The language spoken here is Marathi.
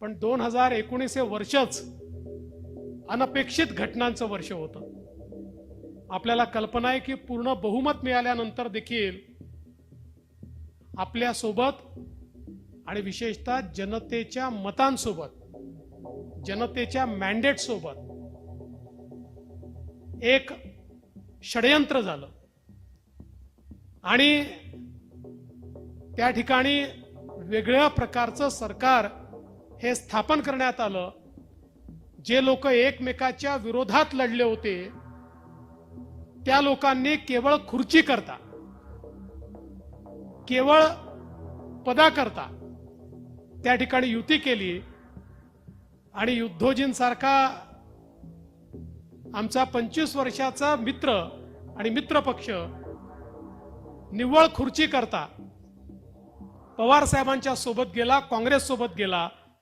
पण दोन हजार एकोणीस हे वर्षच अनपेक्षित घटनांचं वर्ष होतं. आपल्याला कल्पना आहे की पूर्ण बहुमत मिळाल्यानंतर देखील आपल्यासोबत आणि विशेषतः जनतेच्या मतांसोबत जनतेच्या मॅन्डेटसोबत एक षडयंत्र झालं. आणि त्या ठिकाणी वेगळ्या प्रकारचं सरकार हे स्थापन करण्यात आलं. जे लोक एकमेकाच्या विरोधात लढले होते त्या लोकांनी केवळ खुर्ची करता केवळ पदा करता त्या ठिकाणी युती केली आणि युद्धोजींसारखा आमचा पंचवीस वर्षाचा मित्र आणि मित्र पक्ष निव्वळ खुर्ची करता. पवार साहेबांच्या सोबत गेला काँग्रेस सोबत गेला